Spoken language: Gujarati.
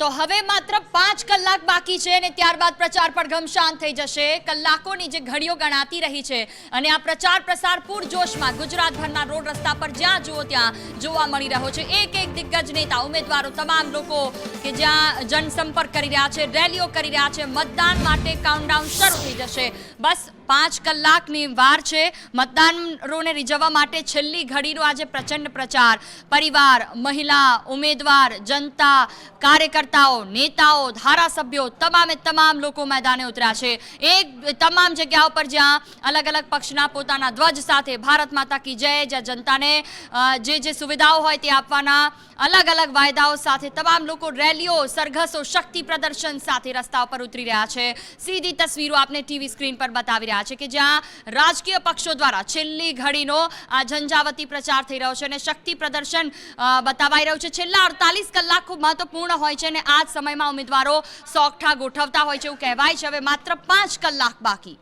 તો હવે માત્ર પાંચ કલાક બાકી છે અને ત્યારબાદ પ્રચાર પણ ઘમશાન થઈ જશે. કલાકોની જે ઘડીઓ ગણાતી રહી છે અને આ પ્રચાર પ્રસાર પૂરજોશમાં ગુજરાતભરના રોડ રસ્તા પર જ્યાં જુઓ ત્યાં જોવા મળી રહ્યો છે. એક એક દિગ્ગજ નેતા, ઉમેદવારો, તમામ લોકો કે જ્યાં જનસંપર્ક કરી રહ્યા છે, રેલીઓ કરી રહ્યા છે. મતદાન માટે કાઉન્ટડાઉન શરૂ થઈ જશે. બસ પાંચ કલાકની વાર છે. મતદારોને રીઝવવા માટે છેલ્લી ઘડીનો આજે પ્રચંડ પ્રચાર. પરિવાર, મહિલા, ઉમેદવાર, જનતા, કાર્યકર્તાઓ, નેતાઓ, ધારાસભ્યો, તમામે તમામ લોકો મેદાને ઉતર્યા છે. એક, તમામ જગ્યાઓ પર જ્યાં અલગ અલગ પક્ષના પોતાના ધ્વજ સાથે ભારત માતા કી જય, જ્યાં જનતાને જે જે સુવિધાઓ હોય તે આપવાના અલગ અલગ વાયદાઓ સાથે તમામ લોકો રેલીઓ, સરઘસો, શક્તિ પ્રદર્શન સાથે રસ્તા ઉપર ઉતરી રહ્યા છે. સીધી તસવીરો આપને ટીવી સ્ક્રીન પર બતાવી રહ્યા છે કે જ્યાં રાજકીય પક્ષો દ્વારા છેલ્લી ઘડીનો આ ઝંઝાવતી પ્રચાર થઈ રહ્યો છે અને શક્તિ પ્રદર્શન બતાવાઈ રહ્યું છે. છેલ્લા અડતાલીસ કલાક ખૂબ મહત્વપૂર્ણ હોય છે અને આ જ સમયમાં ઉમેદવારો સોગઠા ગોઠવતા હોય છે એવું કહેવાય છે. હવે માત્ર પાંચ કલાક બાકી.